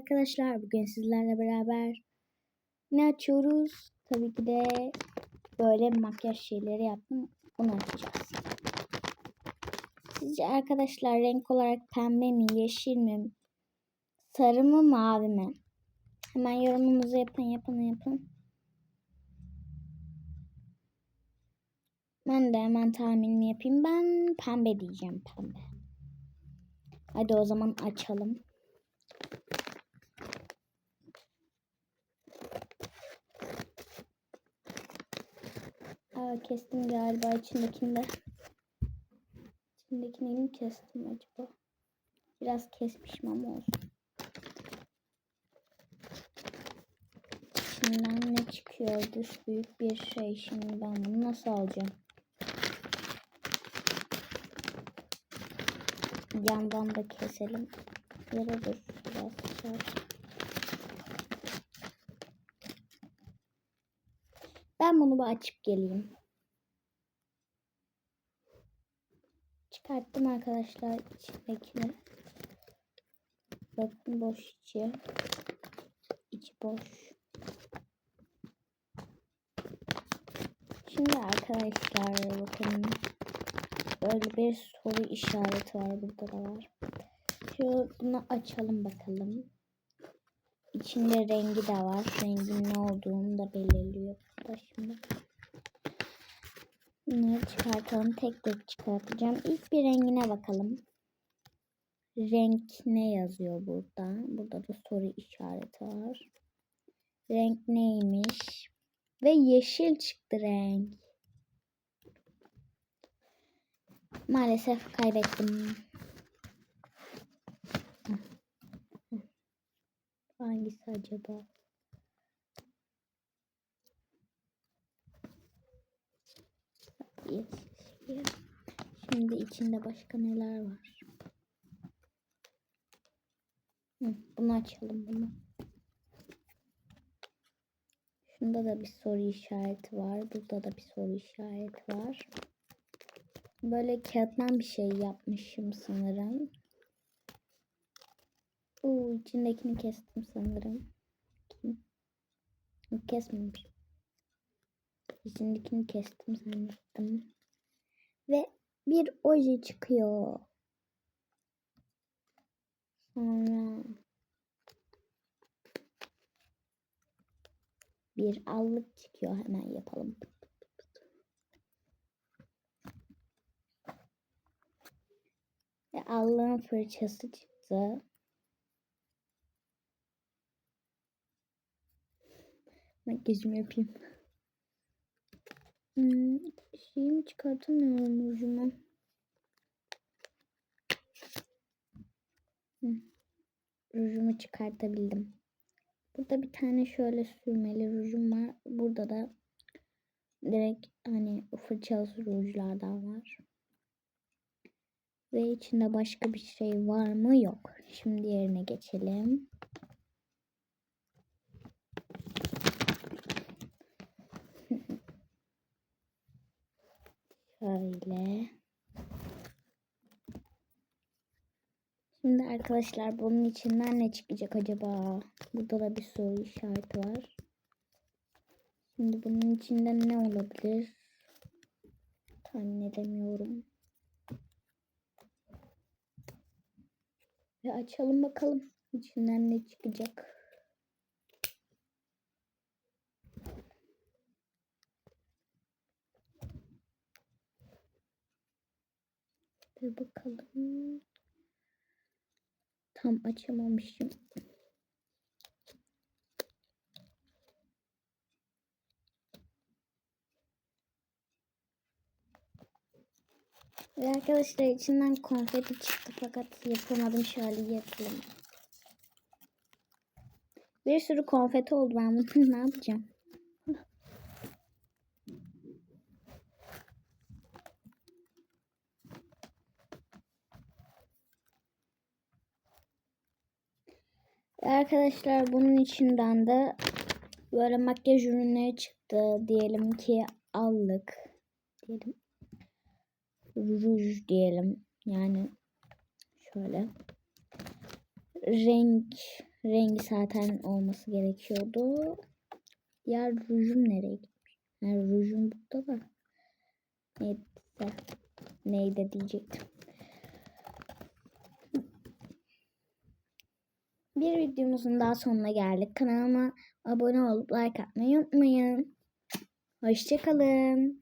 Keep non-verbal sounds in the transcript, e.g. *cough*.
arkadaşlar. Bugün sizlerle beraber ne açıyoruz? Tabii ki de böyle makyaj şeyleri yaptım. Bunu açacağız. Sizce arkadaşlar renk olarak pembe mi, yeşil mi, sarı mı, mavi mi? Hemen yorumunuzu yapın, yapın, yapın. Ben de hemen tahminimi yapayım. Ben pembe diyeceğim, pembe. Hadi o zaman açalım. Kestim galiba içindekini de. İçindekini mi kestim acaba? Biraz kesmişim ama olsun. İçinden ne çıkıyor? Dış büyük bir şey. Şimdi ben bunu nasıl alacağım? Yandan da keselim. Yere dur. Biraz çarp. Ben bunu bir açıp geleyim. Çıkarttım arkadaşlar içindekini. Bakın boş içi. İçi boş. Şimdi arkadaşlar bakın böyle bir soru işareti var burada da var. Şu bunu açalım bakalım. İçinde rengi de var. Rengin ne olduğunu da belirliyor burada şimdi. Bunları çıkartalım. Tek tek çıkartacağım. İlk bir rengine bakalım. Renk ne yazıyor burada? Burada da soru işareti var. Renk neymiş? Ve yeşil çıktı renk. Maalesef kaybettim. Hangisi acaba? Şimdi içinde başka neler var? Bunu açalım bunu. Şunda da bir soru işareti var. Burada da bir soru işareti var. Böyle kağıttan bir şey yapmışım sanırım. Oo, içindekini kestim sanırım. Kesmemiş. İçindekini kestim zannettim. Ve bir oje çıkıyor. Sonra bir allık çıkıyor. Hemen yapalım. Ve allığın fırçası çıktı. Makyajımı yapayım. Hmm, şeyimi çıkartamıyorum rujumu. Hmm. Rujumu çıkartabildim. Burada bir tane şöyle sürmeli rujum var. Burada da direkt hani fırçalı rujlardan var. Ve içinde başka bir şey var mı? Yok. Şimdi yerine geçelim. Şöyle. Şimdi arkadaşlar bunun içinden ne çıkacak acaba? Burada da bir soru işareti var. Şimdi bunun içinden ne olabilir? Tahmin edemiyorum. Ve açalım bakalım içinden ne çıkacak. Bir bakalım. Tam açamamışım. Ve arkadaşlar içinden konfeti çıktı fakat yapamadım şöyle yapalım. Bir sürü konfeti oldu ben bunu *laughs* ne yapacağım? Arkadaşlar bunun içinden de böyle makyaj ürünleri çıktı. Diyelim ki allık. Diyelim. Ruj diyelim. Yani şöyle. Renk rengi zaten olması gerekiyordu. Ya rujum nereye gitmiş? Yani rujum burada da. Neyse. Neydi diyecektim. Bir videomuzun daha sonuna geldik. Kanalıma abone olup like atmayı unutmayın. Hoşçakalın.